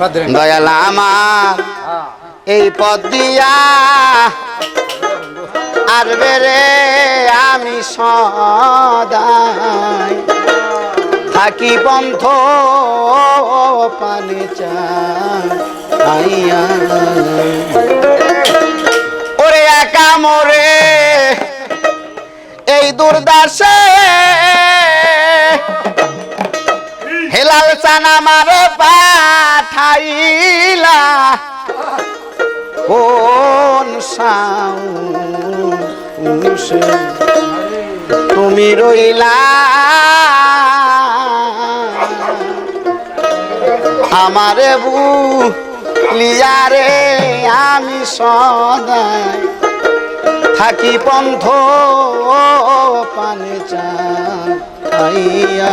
দয়াল আমার এই পথ দিয়া আর বেড়ে আমি সদাই থাকি পন্থ পানে চাইয়া ওরে একা মোরে এই দুর্দাসে লালসান আমার পাঠাইলা। কোন তুমি রইলা? আমারে বু লিয়ারে আমি সদায় থাকি পন্থ পানে চাইয়া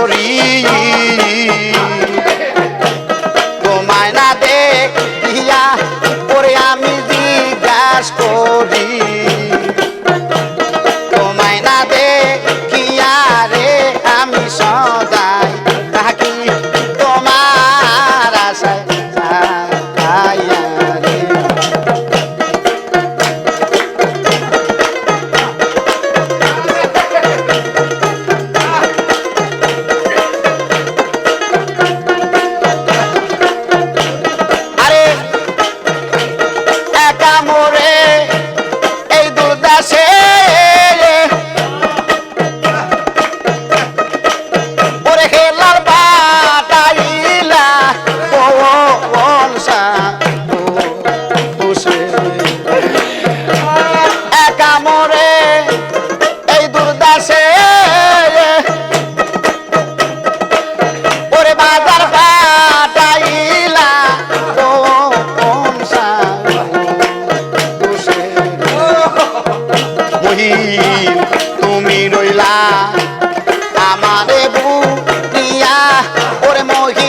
করি tomorrow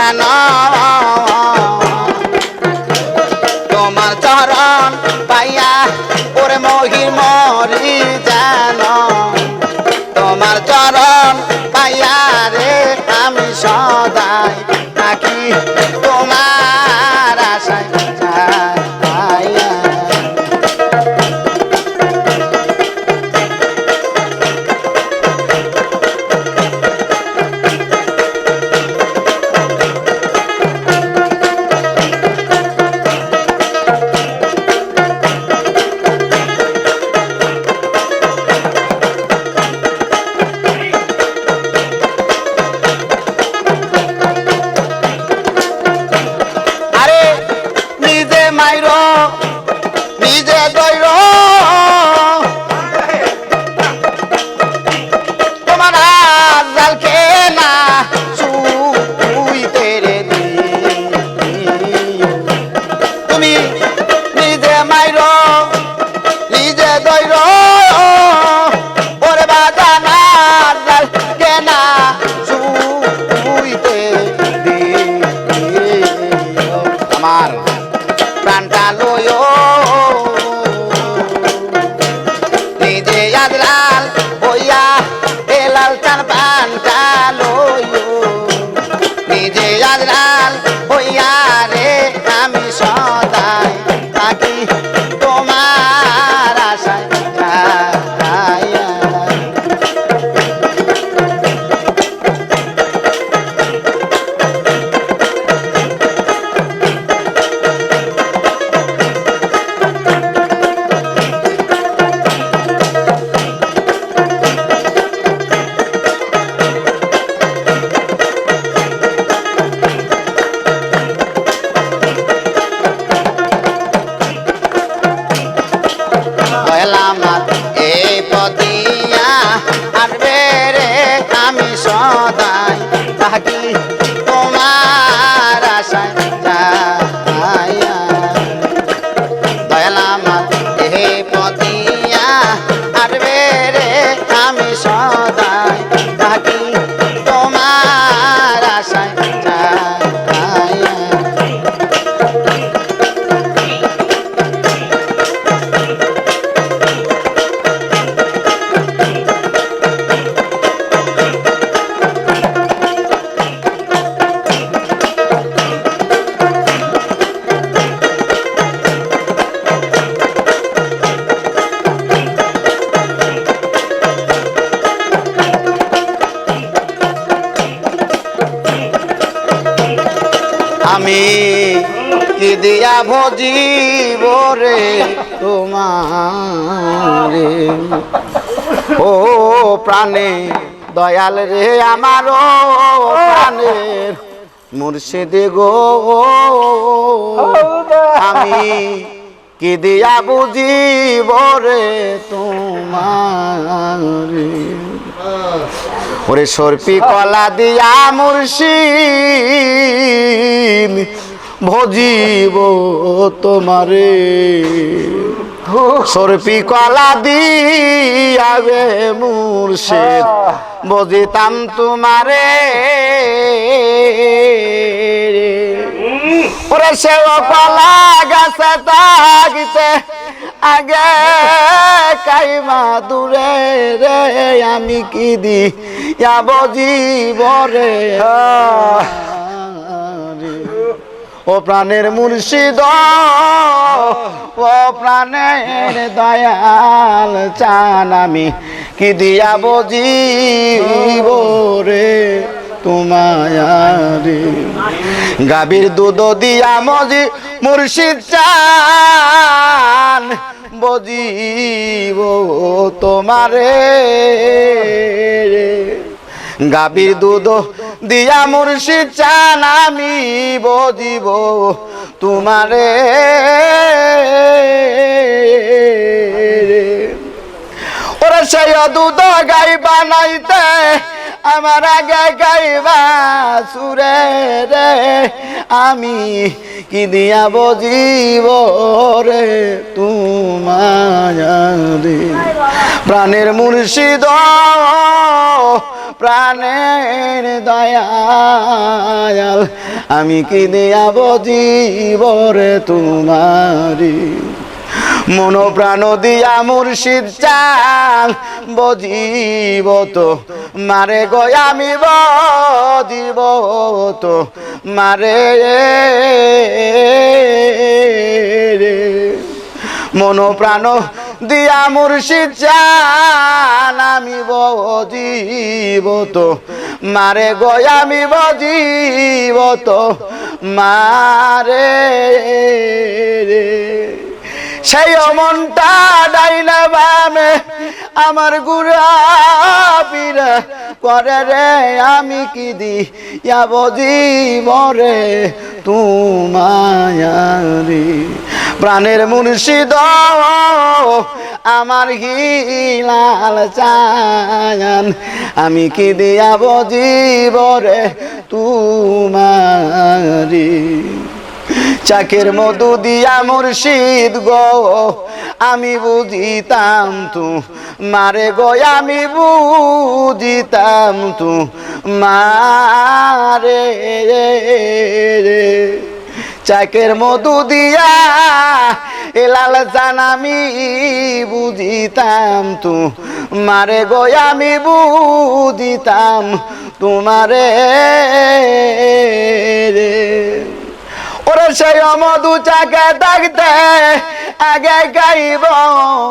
কেন তোমার চরণ পাইয়া ওরে মহিমা। cantar. ভজিব রে তোমারে। ও প্রাণে, দয়াল রে আমার প্রাণের মুর্শিদে গো। আমি কি দিয়া বুঝিব রে তোমারে? ওরে সর্পি কলা দিয়া মুর্শিদ ভজিব তোমারে। সর্পি কলা দিয়াবে মুর্শিদ বজিতাম তোমারে। ওরে সে কলা গাছে তাগিতে আগে কাইমা দূরে রে, আমি কি দি বজিবরে ও প্রাণের মুর্শিদ, ও প্রাণের দয়াল, চান আমি কি দিয়া বজিব রে তোমায়ারে গাভীর দুধ দিয়া মজি মুর্শিদ চান বজিব তোমারে গাভীর দুধ দিয়া মুর্শিদ চান আমি বজিব তোমারে। ওরা সেই দুধ গাই বানাইতে আমার আগে গাইবা সুরে রে। আমি কি দিয়া বজিব রে তোমারে প্রাণের মুর্শিদ প্রাণের দয়াল, আমি কি দিয়া বজিব রে তোমারি? মন প্রাণ দিয়া মুর্শিদ চাং বজিব তো, মারে গয় আমি বজিব তো, মারে মন প্রাণ দিয়া মুর্শিদ চান আমি বজিব তো মারে গয় আমি তো মারে রে। সেই মনটা ডাইনা বামে আমার গুড়া করে রে, আমি কি দি যাব জীবরে তুমায়ারি প্রাণের মুর্শিদ আমার হিলাল চায়ান, আমি কি দিয়াব জীবরে তুমারি চাকের মধু দিয়া মুর্শিদ গো। আমি বুঝিতাম তু, মারে গো, আমি বুঝিতাম তু, মারে চাকের মধু দিয়া এলাল জান আমি বুঝিতাম তু, মারে গো, আমি বুঝিতাম তোমারে রে। ওরে সেই মধু চাকে ডাকতে আগে গাইব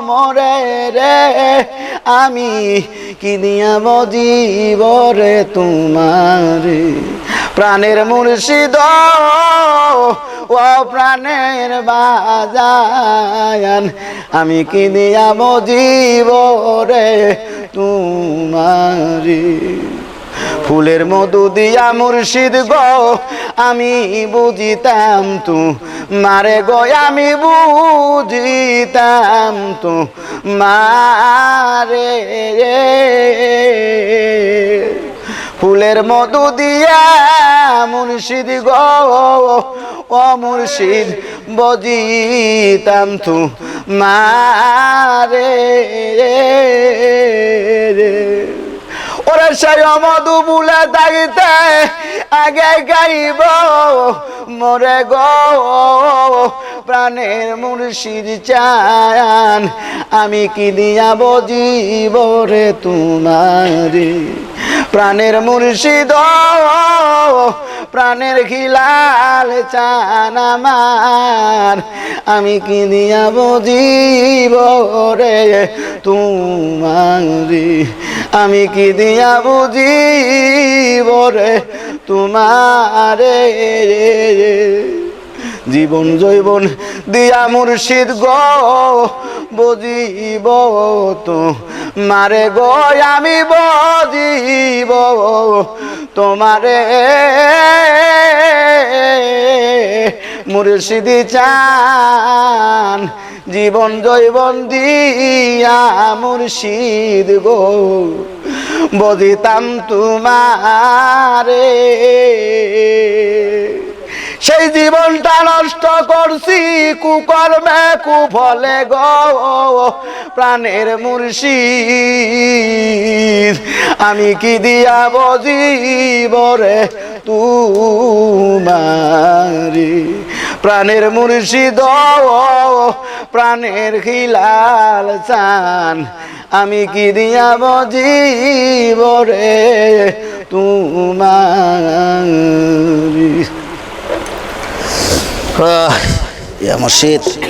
মরে রে। আমি কি দিয়া বজিব রে তোমার? প্রাণের মুর্শিদ, ও প্রাণের বাজায়ান আমি কি দিয়া বজিব রে তোমারি? ফুলের মধু দিয়া মুর্শিদ গো, আমি বুঝিতাম তু। মারে গো, আমি বুঝিতাম তু। মারে। ফুলের মধু দিয়া মুর্শিদ গো, ও মুর্শিদ বজিতাম তু। মারে। ওরে সেই মধু বুলে থাকিতে আগে গাইব। মরে গো প্রাণের মুর্শিদ চান। আমি কি দিয়া বজিব রে তোমারে? প্রাণের মুর্শিদ, প্রাণের খিলাল চান আমার। আমি কি দিয়া বজিব রে তোমারি? আমি কি দিয়া বুঝিব রে তোমারে? জীবন জৈবন দিয়া মুর্শিদ গো, বুঝিব তো মারে গো আমি বজিব। তোমারে মুর্শিদি চান জীবন জৈবন দিয়া মুর্শিদ গো। বদিতাম তোমারে। সেই জীবনটা নষ্ট করছি, কুকর্মে কুফলে গো প্রাণের মুর্শিদ। আমি কি দিয়া বজিব রে তুমারি? প্রাণের মুর্শিদ প্রাণের খিলাল চান। আমি কি দিয়া বজিব রে